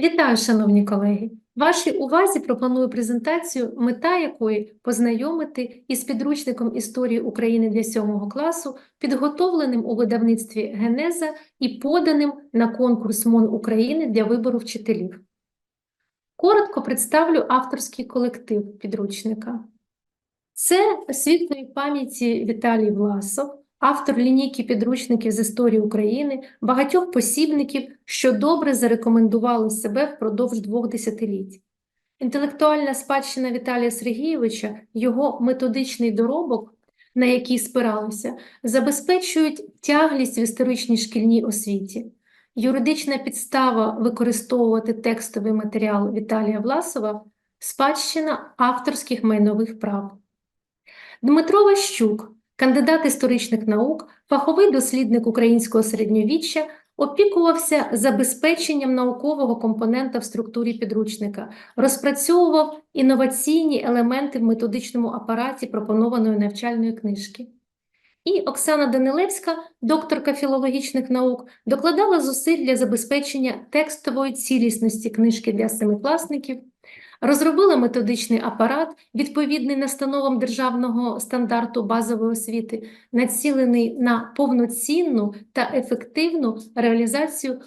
Вітаю, шановні колеги! Вашій увазі пропоную презентацію, мета якої познайомити із підручником історії України для 7 класу, підготовленим у видавництві Генеза і поданим на конкурс МОН України для вибору вчителів. Коротко представлю авторський колектив підручника. Це світлої пам'яті Віталій Власов, автор лінійки підручників з історії України, багатьох посібників, що добре зарекомендували себе впродовж двох десятиліть. Інтелектуальна спадщина Віталія Сергійовича, його методичний доробок, на який спиралися, забезпечують тяглість в історичній шкільній освіті. Юридична підстава використовувати текстовий матеріал Віталія Власова – спадщина авторських майнових прав. Дмитро Ващук, кандидат історичних наук, фаховий дослідник українського середньовіччя, опікувався забезпеченням наукового компонента в структурі підручника, розпрацьовував інноваційні елементи в методичному апараті пропонованої навчальної книжки. І Оксана Данилевська, докторка філологічних наук, докладала зусиль для забезпечення текстової цілісності книжки для семикласників, розробила методичний апарат, відповідний настановам державного стандарту базової освіти, націлений на повноцінну та ефективну реалізацію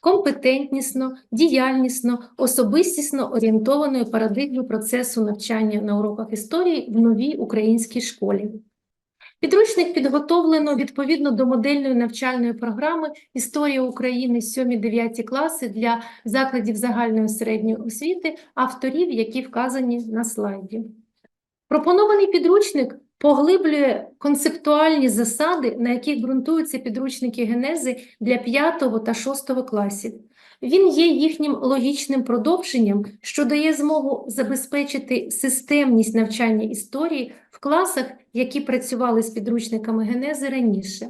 компетентнісно, діяльнісно, особистісно орієнтованої парадигми процесу навчання на уроках історії в новій українській школі. Підручник підготовлено відповідно до модельної навчальної програми Історія України 7-9 класи для закладів загальної середньої освіти, авторів, які вказані на слайді. Пропонований підручник поглиблює концептуальні засади, на яких ґрунтуються підручники генези для 5 та 6 класів. Він є їхнім логічним продовженням, що дає змогу забезпечити системність навчання історії в класах, які працювали з підручниками генези раніше.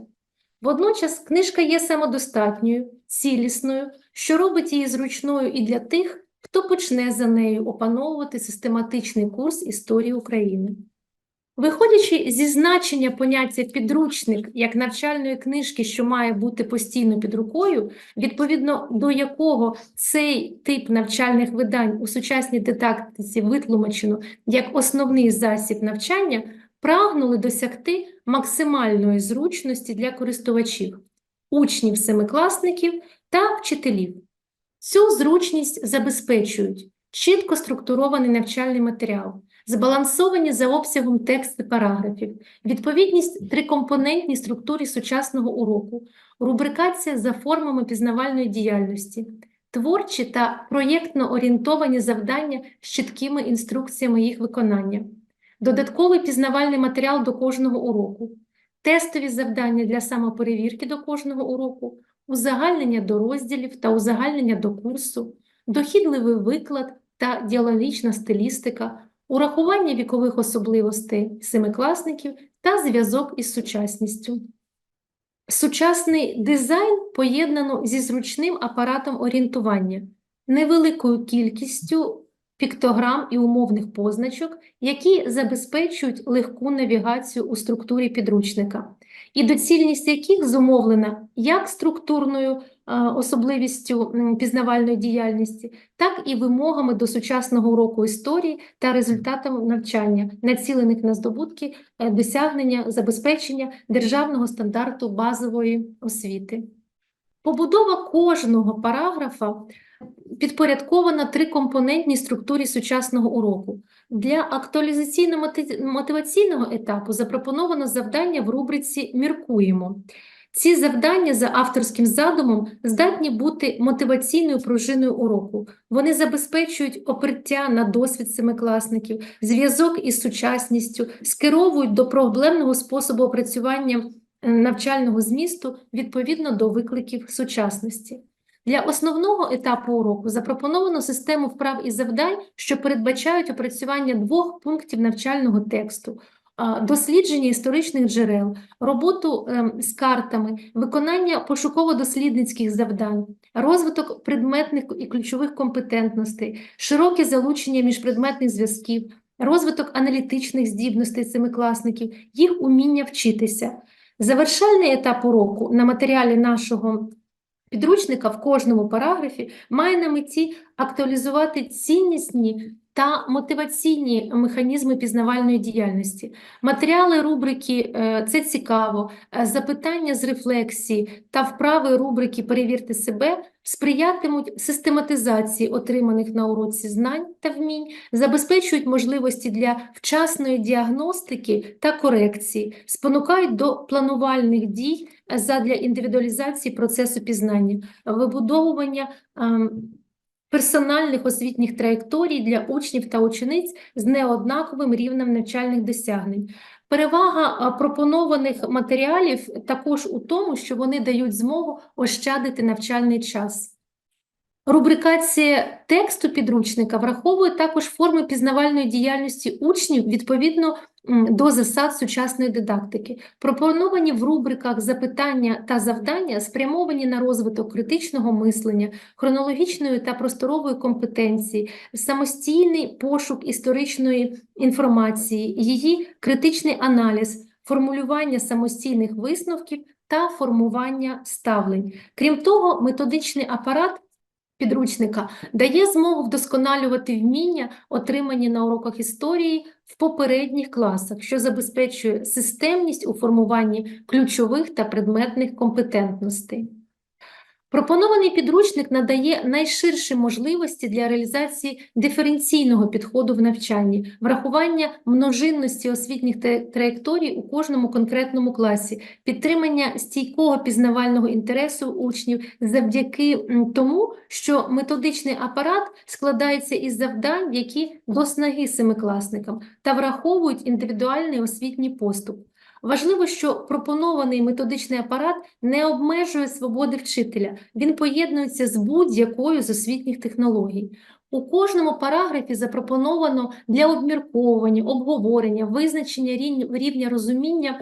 Водночас книжка є самодостатньою, цілісною, що робить її зручною і для тих, хто почне за нею опановувати систематичний курс історії України. Виходячи зі значення поняття підручник як навчальної книжки, що має бути постійно під рукою, відповідно до якого цей тип навчальних видань у сучасній дидактиці витлумачено як основний засіб навчання, прагнули досягти максимальної зручності для користувачів, учнів семикласників та вчителів. Цю зручність забезпечують чітко структурований навчальний матеріал, збалансовані за обсягом тексти параграфів, відповідність трикомпонентній структурі сучасного уроку, рубрикація за формами пізнавальної діяльності, творчі та проєктно орієнтовані завдання з чіткими інструкціями їх виконання, додатковий пізнавальний матеріал до кожного уроку, тестові завдання для самоперевірки до кожного уроку, узагальнення до розділів та узагальнення до курсу, дохідливий виклад та діалогічна стилістика, урахування вікових особливостей семикласників та зв'язок із сучасністю. Сучасний дизайн поєднано зі зручним апаратом орієнтування, невеликою кількістю піктограм і умовних позначок, які забезпечують легку навігацію у структурі підручника, і доцільність яких зумовлена як структурною особливістю пізнавальної діяльності, так і вимогами до сучасного уроку історії та результатами навчання, націлених на здобутки е, досягнення забезпечення державного стандарту базової освіти. Побудова кожного параграфа підпорядкована трикомпонентній структурі сучасного уроку. Для актуалізаційно-мотиваційного етапу запропоновано завдання в рубриці Міркуємо. Ці завдання за авторським задумом здатні бути мотиваційною пружиною уроку. Вони забезпечують оприття на досвід семикласників, зв'язок із сучасністю, скеровують до проблемного способу опрацювання навчального змісту відповідно до викликів сучасності. Для основного етапу уроку запропоновано систему вправ і завдань, що передбачають опрацювання двох пунктів навчального тексту дослідження історичних джерел, роботу ем, з картами, виконання пошуково-дослідницьких завдань, розвиток предметних і ключових компетентностей, широке залучення міжпредметних зв'язків, розвиток аналітичних здібностей семикласників, їх уміння вчитися. Завершальний етап уроку на матеріалі нашого підручника в кожному параграфі має на меті актуалізувати ціннісні та мотиваційні механізми пізнавальної діяльності. Матеріали рубрики е, «Це цікаво», е, запитання з рефлексії та вправи рубрики «Перевірте себе» сприятимуть систематизації отриманих на уроці знань та вмінь, забезпечують можливості для вчасної діагностики та корекції, спонукають до планувальних дій задля індивідуалізації процесу пізнання, вибудовування ем, персональних освітніх траєкторій для учнів та учениць з неоднаковим рівнем навчальних досягнень. Перевага пропонованих матеріалів також у тому, що вони дають змогу ощадити навчальний час. Рубрикація тексту підручника враховує також форми пізнавальної діяльності учнів відповідно до засад сучасної дидактики. Пропоновані в рубриках запитання та завдання спрямовані на розвиток критичного мислення, хронологічної та просторової компетенції, самостійний пошук історичної інформації, її критичний аналіз, формулювання самостійних висновків та формування ставлень. Крім того, методичний апарат підручника дає змогу вдосконалювати вміння, отримані на уроках історії в попередніх класах, що забезпечує системність у формуванні ключових та предметних компетентностей. Пропонований підручник надає найширші можливості для реалізації диференційного підходу в навчанні, врахування множинності освітніх тра- траєкторій у кожному конкретному класі, підтримання стійкого пізнавального інтересу учнів завдяки тому, що методичний апарат складається із завдань, які до снаги семикласникам та враховують індивідуальний освітній поступ. Важливо, що пропонований методичний апарат не обмежує свободи вчителя, він поєднується з будь-якою з освітніх технологій. У кожному параграфі запропоновано для обмірковування, обговорення, визначення рівня, розуміння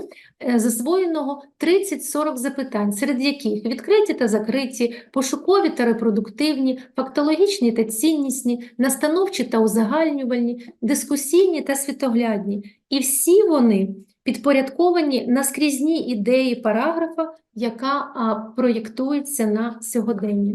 е, засвоєного 30-40 запитань, серед яких відкриті та закриті, пошукові та репродуктивні, фактологічні та ціннісні, настановчі та узагальнювальні, дискусійні та світоглядні. І всі вони підпорядковані наскрізні ідеї параграфа, яка проєктується на сьогодення.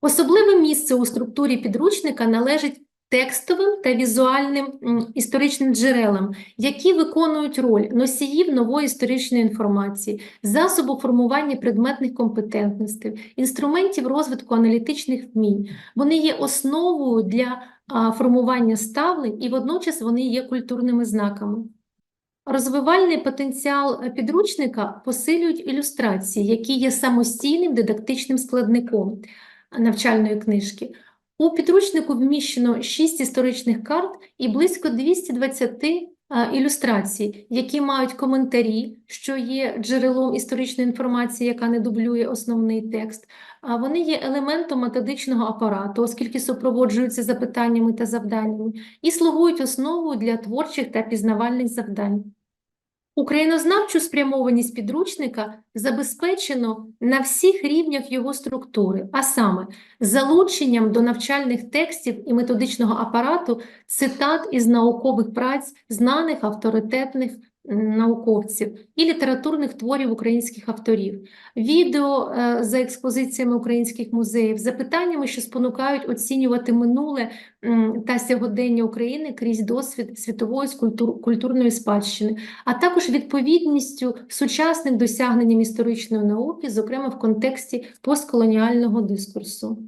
Особливе місце у структурі підручника належить текстовим та візуальним історичним джерелам, які виконують роль носіїв нової історичної інформації, засобу формування предметних компетентностей, інструментів розвитку аналітичних вмінь. Вони є основою для формування ставлень і водночас вони є культурними знаками. Розвивальний потенціал е, підручника посилюють ілюстрації, які є самостійним дидактичним складником навчальної книжки. У підручнику вміщено 6 історичних карт і близько 220 е, ілюстрацій, які мають коментарі, що є джерелом історичної інформації, яка не дублює основний текст. А Вони є елементом методичного апарату, оскільки супроводжуються запитаннями та завданнями, і слугують основою для творчих та пізнавальних завдань. Українознавчу спрямованість підручника забезпечено на всіх рівнях його структури, а саме залученням до навчальних текстів і методичного апарату цитат із наукових праць знаних авторитетних науковців і літературних творів українських авторів, відео е, за експозиціями українських музеїв, запитаннями, що спонукають оцінювати минуле та сьогодення України крізь досвід світової культурної спадщини, а також відповідністю сучасним досягненням історичної науки, зокрема в контексті постколоніального дискурсу.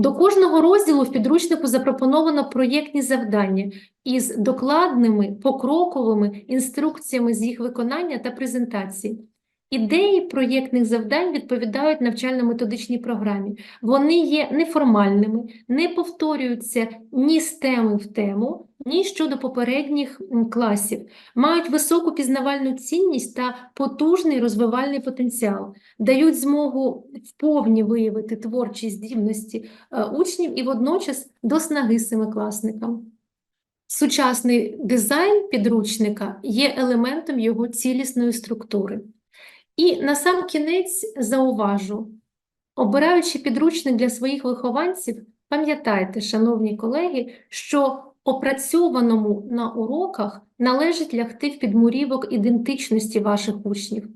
До кожного розділу в підручнику запропоновано проєктні завдання із докладними покроковими інструкціями з їх виконання та презентації. Ідеї проєктних завдань відповідають навчально-методичній програмі. Вони є неформальними, не повторюються ні з теми в тему, ні щодо попередніх класів, мають високу пізнавальну цінність та потужний розвивальний потенціал, дають змогу вповні виявити творчі здібності е, учнів і водночас до снаги семикласникам. Сучасний дизайн підручника є елементом його цілісної структури. І на сам кінець зауважу, обираючи підручник для своїх вихованців, пам'ятайте, шановні колеги, що опрацьованому на уроках належить лягти в підмурівок ідентичності ваших учнів.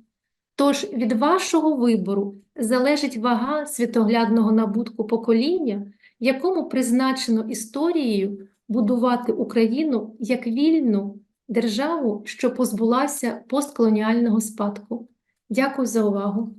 Тож від вашого вибору залежить вага світоглядного набутку покоління, якому призначено історією будувати Україну як вільну державу, що позбулася постколоніального спадку. Дякую за увагу.